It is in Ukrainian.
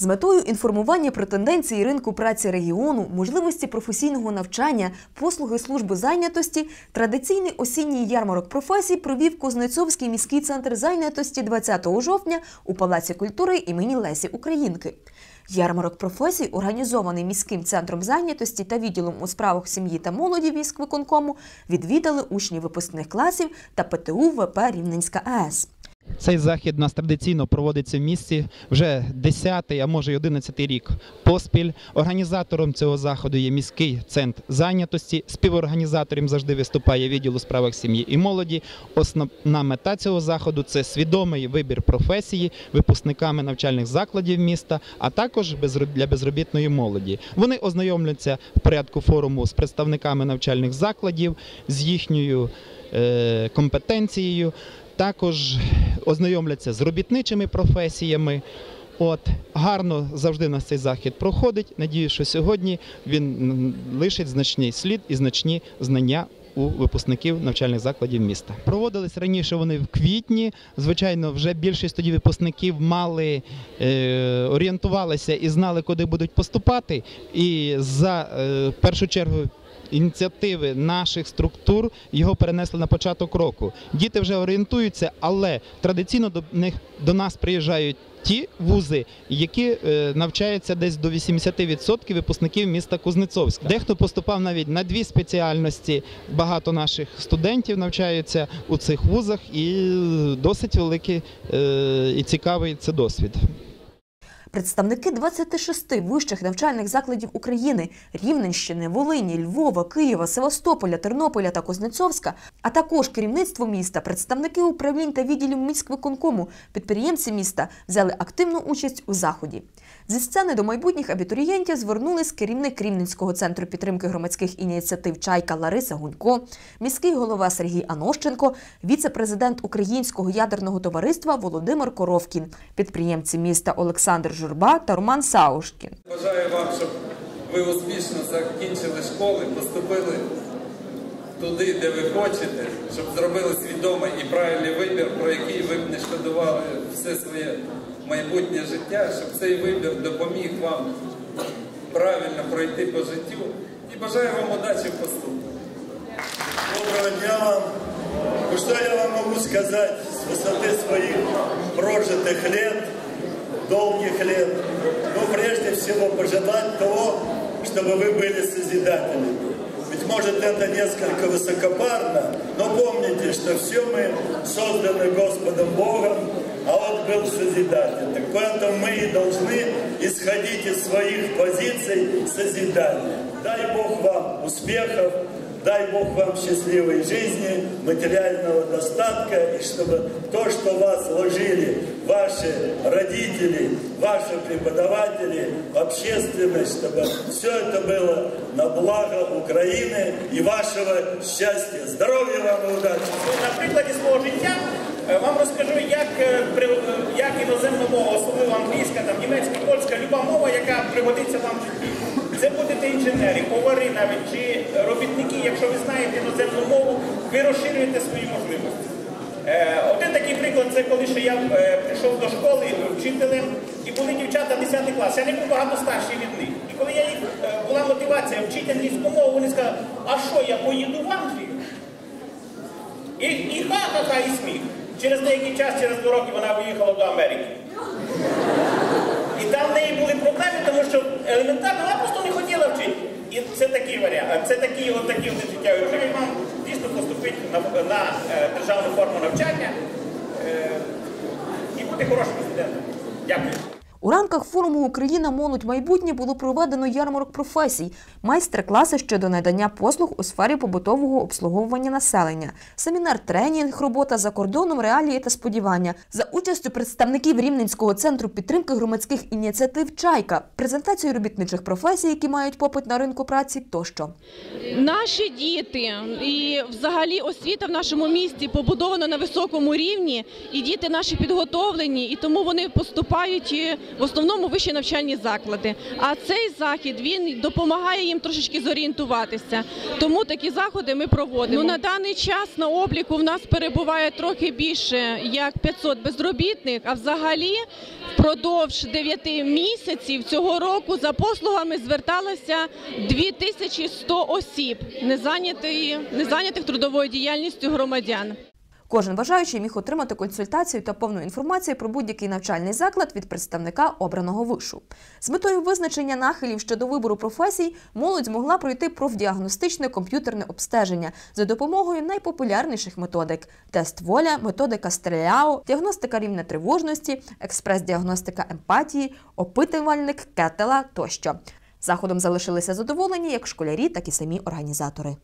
З метою інформування про тенденції ринку праці регіону, можливості професійного навчання, послуги служби зайнятості, традиційний осінній ярмарок професій провів Кузнецовський міський центр зайнятості 20 жовтня у Палаці культури імені Лесі Українки. Ярмарок професій, організований міським центром зайнятості та відділом у справах сім'ї та молоді військвиконкому, відвідали учні випускних класів та ПТУ ВП Рівненська АЕС. Цей захід у нас традиційно проводиться в місті вже 10, а може й 11 рік поспіль. Організатором цього заходу є міський центр зайнятості. Співорганізатором завжди виступає відділ у справах сім'ї і молоді. Основна мета цього заходу це свідомий вибір професії випускниками навчальних закладів міста, а також для безробітної молоді. Вони ознайомляться в порядку форуму з представниками навчальних закладів, з їхньою е, компетенцією також ознайомляться з робітничими професіями. От гарно завжди у нас цей захід проходить. Надію, що сьогодні він лишить значний слід і значні знання у випускників навчальних закладів міста. Проводились раніше вони в квітні. Звичайно, вже більшість тоді випускників мали е, орієнтувалися і знали, куди будуть поступати. І за е, першу чергу ініціативи наших структур його перенесли на початок року. Діти вже орієнтуються, але традиційно до них до нас приїжджають. Ті вузи, які е, навчаються десь до 80% випускників міста Кузнецовська. Дехто поступав навіть на дві спеціальності. Багато наших студентів навчаються у цих вузах, і досить великий е, і цікавий це досвід. Представники 26 вищих навчальних закладів України Рівненщини, Волині, Львова, Києва, Севастополя, Тернополя та Кузнецовська, а також керівництво міста, представники управлінь та відділів міськвиконкому, підприємці міста взяли активну участь у заході. Зі сцени до майбутніх абітурієнтів звернулись керівник Рівненського центру підтримки громадських ініціатив Чайка Лариса Гунько, міський голова Сергій Анощенко, віце-президент Українського ядерного товариства Володимир Коровкін, підприємці міста Олександр Журба та Роман Саушкін. Бажаю вам, щоб ви успішно закінчили школи, поступили туди, де ви хочете, щоб зробили свідомий і правильний вибір, про який ви б не шкодували все своє майбутнє життя, щоб цей вибір допоміг вам правильно пройти по життю. І бажаю вам удачі в поступку. Доброго дня вам. Ну что я вам могу сказать с высоты своих прожитых лет, долгих лет? Ну, прежде всего, пожелать того, чтобы вы были созидателями. Ведь может это несколько высокопарно, но помните, что все мы созданы Господом Богом, а Он был Созидатель. Так поэтому мы и должны исходить из своих позиций созидания. Дай Бог вам успехов, Дай Бог вам счастливой жизни, материального достатка, и чтобы то, что вас вложили ваши родители, ваши преподаватели, общественность, чтобы все это было на благо Украины и вашего счастья. Здоровья вам и удачи! На прикладі свого життя е, вам розкажу, як, е, при- е, як іноземна мова, особливо англійська, там, німецька, польська, люба мова, яка пригодиться вам в житті. Це будете інженери, повари навіть чи робітники, якщо ви знаєте іноземну мову, ви розширюєте свої можливості. Е, один такий приклад це коли ще я вчителем, і були дівчата 10 клас. Я не був багато старший від них. І коли я їх е, була мотивація вчити англійську мову, вони сказали, а що я поїду в Англію? І, і ха-ха-ха, і сміх. Через деякий час, через два роки вона виїхала до Америки. І там в неї були проблеми, тому що елементарно вона просто не хотіла вчити. І це такий варіант, це такий от такий от життєвий варіант. Вам дійсно поступити на, на е, державну форму навчання е, і бути хорошим студентом. Дякую. У рамках форуму Україна молодь майбутнє було проведено ярмарок професій, майстер-класи щодо надання послуг у сфері побутового обслуговування населення, семінар, тренінг, робота за кордоном, реалії та сподівання за участю представників Рівненського центру підтримки громадських ініціатив Чайка, презентацію робітничих професій, які мають попит на ринку праці, тощо. Наші діти і взагалі освіта в нашому місті побудована на високому рівні, і діти наші підготовлені, і тому вони поступають е, в основному вищі навчальні заклади. А цей захід він допомагає їм трошечки зорієнтуватися. Тому такі заходи ми проводимо. Ну, на даний час на обліку в нас перебуває трохи більше як 500 безробітних. А взагалі впродовж 9 місяців цього року за послугами зверталося 2100 осіб, незайнятих трудовою діяльністю громадян. Кожен бажаючий міг отримати консультацію та повну інформацію про будь-який навчальний заклад від представника обраного вишу. З метою визначення нахилів щодо вибору професій молодь змогла пройти профдіагностичне комп'ютерне обстеження за допомогою найпопулярніших методик: тест воля, методика стріляо, діагностика рівня тривожності, експрес-діагностика емпатії, опитувальник кетела тощо. Заходом залишилися задоволені як школярі, так і самі організатори.